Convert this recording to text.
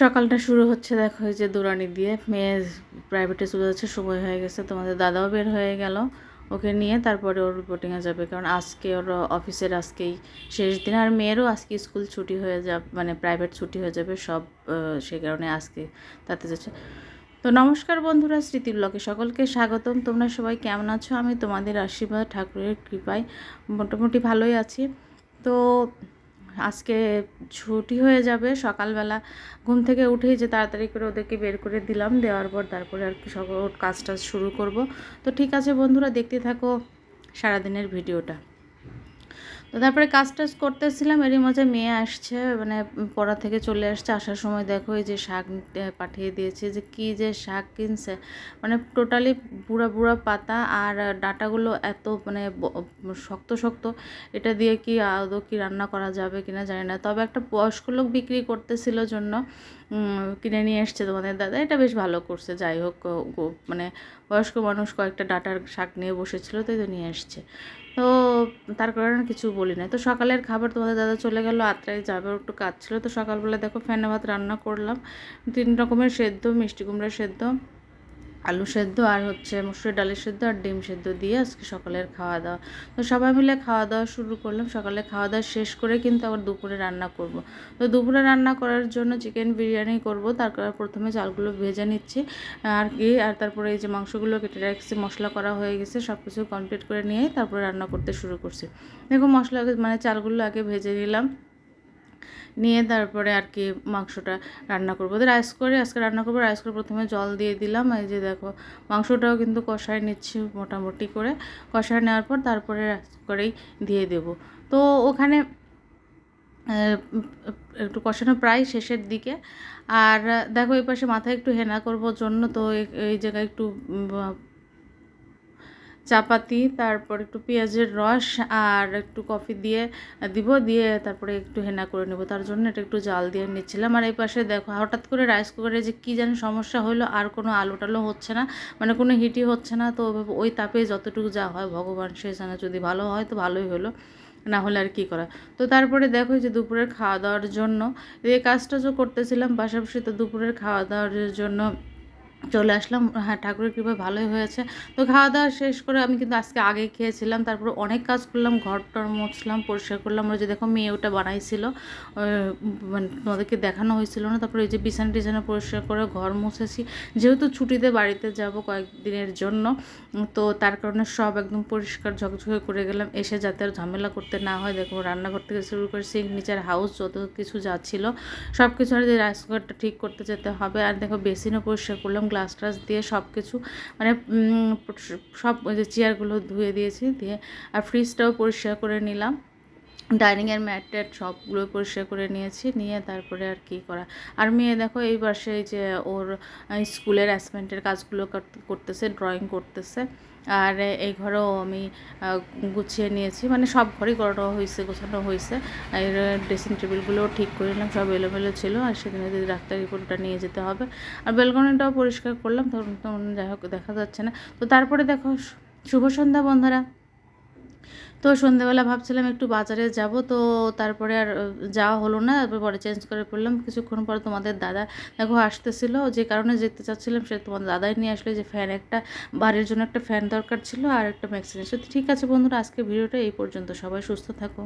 সকালটা শুরু হচ্ছে, দেখো এই যে দুরানি দিয়ে। মেয়ে প্রাইভেটে চলে যাচ্ছে, সময় হয়ে গেছে, তোমাদের দাদাও বের হয়ে গেল। ওকে নিয়ে তারপরে ওর রিপোর্টিংয়ে যাবে, কারণ আজকে ওর অফিসের আজকেই শেষ দিন। আর মেয়েরও আজকে স্কুল ছুটি হয়ে যাবে মানে প্রাইভেট ছুটি হয়ে যাবে, সব সে কারণে আজকে তাতে যাচ্ছে। তো নমস্কার বন্ধুরা, স্মৃতি ব্লগে সকলকে স্বাগতম। তোমরা সবাই কেমন আছো? আমি তোমাদের আশীর্বাদ, ঠাকুরের কৃপায়। মোটামুটি ভালোই আছি। তো আজকে ছুটি হয়ে যাবে সকালবেলা। ঘুম থেকে উঠেই যে তাড়াতাড়ি করে ওদেরকে বের করে দিলাম, দেওয়ার পর তারপরে আর কি সকল কাজ টাজ শুরু করব। তো ঠিক আছে বন্ধুরা, দেখতে থাকো সারাদিনের ভিডিওটা। তো তারপরে কাজ টাজ করতেছিলাম, এরই মাঝে মেয়ে আসছে মানে পড়া থেকে চলে আসছে, আসার সময় দেখো এই যে শাক পাঠিয়ে দিয়েছে যে কি যে শাক কিনছে মানে টোটালি বুড়া বুড়া পাতা আর ডাটাগুলো এত মানে শক্ত শক্ত, এটা দিয়ে কি আদৌ কি রান্না করা যাবে কিনা জানি না, তবে একটা বয়স্ক লোক বিক্রি করতেছিল জন্য কিনে নিয়ে এসছে তোমাদের দাদা, এটা বেশ ভালো করছে, যাই হোক মানে বয়স্ক মানুষ কয়েকটা ডাটার শাক নিয়ে বসেছিল তাই তো নিয়ে এসছে। তো তার কারণে কিছু বলি না তো সকালের খাবার তোমাদের দাদা চলে গেল আত্রায় যাবে একটু কাজ ছিল তো সকালবেলা দেখো ফ্যানে ভাত রান্না করলাম। তিন রকমের সেদ্ধ, মিষ্টি কুমড়া সেদ্ধ আলু সেদ্ধ আর হচ্ছে মুসুর ডালের সেদ্ধ আর ডিম সেদ্ধ দিয়ে আজকে সকালের খাওয়া দাওয়া তো সবাই মিলে খাওয়া দাওয়া শুরু করলাম। সকালে খাওয়া দাওয়া শেষ করে কিন্তু আবার দুপুরে রান্না করব। তো দুপুরে রান্না করার জন্য চিকেন বিরিয়ানি করব। তারপর প্রথমে চালগুলো ভেজে নিচ্ছি। আর কি, আর তারপরে এই যে মাংসগুলো কেটে রাখছি, মশলা করা হয়ে গেছে সব কিছু কমপ্লিট করে নিয়ে তারপরে রান্না করতে শুরু করছি। দেখো মশলা মানে চালগুলো আগে ভেজে নিলাম। নিয়ে তারপরে আর কি মাংসটা রান্না করব। তো রাইস করে, আজকে রান্না করব রাইস করে প্রথমে জল দিয়ে দিলাম। এই যে দেখো, মাংসটাও কিন্তু কষায় নিচ্ছি মোটামুটি করে। কষায় নেওয়ার পর তারপরে রাইস করেই দিয়ে দেব। তো ওখানে একটু কষানো প্রায় শেষের দিকে। আর দেখো, এই পাশে মাথায় একটু হেনা করব জন্য। তো এই- জায়গায় একটু চাপাতি, তারপর একটু পেঁয়াজের রস আর একটু কফি দিয়ে দিব, দিয়ে তারপরে একটু হেনা করে নেব। তার জন্য এটা একটু জাল দিয়ে নিচ্ছিলাম। আর এই পাশে দেখো, হঠাৎ করে রাইস কুকারে যে কী যেন সমস্যা হলো, আর কোনো আলো টালো হচ্ছে না মানে কোনো হিটই হচ্ছে না। তো ওই তাপে যতটুকু যা হয় ভগবান সে জানে যদি ভালো হয় তো ভালোই হলো, না হলে আর কী করা। তো তারপরে দেখো যে দুপুরের খাওয়া দাওয়ার জন্য, এই কাজটা যে করতেছিলাম, পাশাপাশি তো দুপুরের খাওয়া দাওয়ার জন্য চলে আসলাম। হ্যাঁ ঠাকুরের কৃপায় ভালোই হয়েছে। তো খাওয়া দাওয়া শেষ করে আমি কিন্তু আজকে আগে খেয়েছিলাম, তারপর অনেক কাজ করলাম ঘর টর মুছলাম, পরিষ্কার করলাম। ওই যে দেখো মেয়ে ওটা বানাইছিল। মানে তোমাদেরকে দেখানো হয়েছিল না, তারপরে এই যে বিছানা টিছানা পরিষ্কার করে ঘর মুছেছি। যেহেতু ছুটিতে বাড়িতে যাব কয়েকদিনের জন্য, তো তার কারণে সব একদম পরিষ্কার ঝকঝকে করে গেলাম। এসে যাতে আর ঝামেলা করতে না হয়, দেখো রান্নাঘর থেকে শুরু করে সিঙ্ক নিচের হাউস যত কিছু যা ছিল সব কিছু আর রাইস কুকারটা ঠিক করতে যেতে হবে। আর দেখো বেসিনও পরিষ্কার করলাম গ্লাস টাস দিয়ে সব কিছু মানে সব যে চেয়ারগুলো ধুয়ে দিয়েছি দিয়ে, আর ফ্রিজটাও পরিষ্কার করে নিলাম। ডাইনিংয়ের ম্যাট ট্যাট সবগুলো পরিষ্কার করে নিয়েছি, নিয়ে তারপরে আর কি করা। আর মেয়ে দেখো এই পাশে যে ওর স্কুলের অ্যাসমেন্টের কাজগুলো কর- করতেছে ড্রয়িং করতেছে। আর এই ঘরেও আমি গুছিয়ে নিয়েছি। মানে সব ঘরেই করানো হয়েছে গোছানো হয়েছে আর ড্রেসিং টেবিলগুলোও ঠিক করে নিলাম, সব এলোমেলো ছিল। আর সেদিনে যদি ডাক্তার রিপোর্টটা নিয়ে যেতে হবে। আর বেলকনিটাও পরিষ্কার করলাম, তখন তখন দেখা যাচ্ছে না। তো তারপরে দেখো, শুভ সন্ধ্যা বন্ধুরা। তো সন্ধেবেলা ভাবছিলাম একটু বাজারে যাব, তো তারপরে আর যাওয়া হলো না। তারপর পরে চেঞ্জ করে পড়লাম। কিছুক্ষণ পর তোমাদের দাদা দেখো আসতেছিল। যে কারণে যেতে চাচ্ছিলাম সে তোমাদের দাদাই নিয়ে আসলে। যে ফ্যান একটা, বাড়ির জন্য একটা ফ্যান দরকার ছিল আর একটা ম্যাক্সিন ঠিক আছে বন্ধুরা আজকে ভিডিওটা এই পর্যন্ত। সবাই সুস্থ থাকো।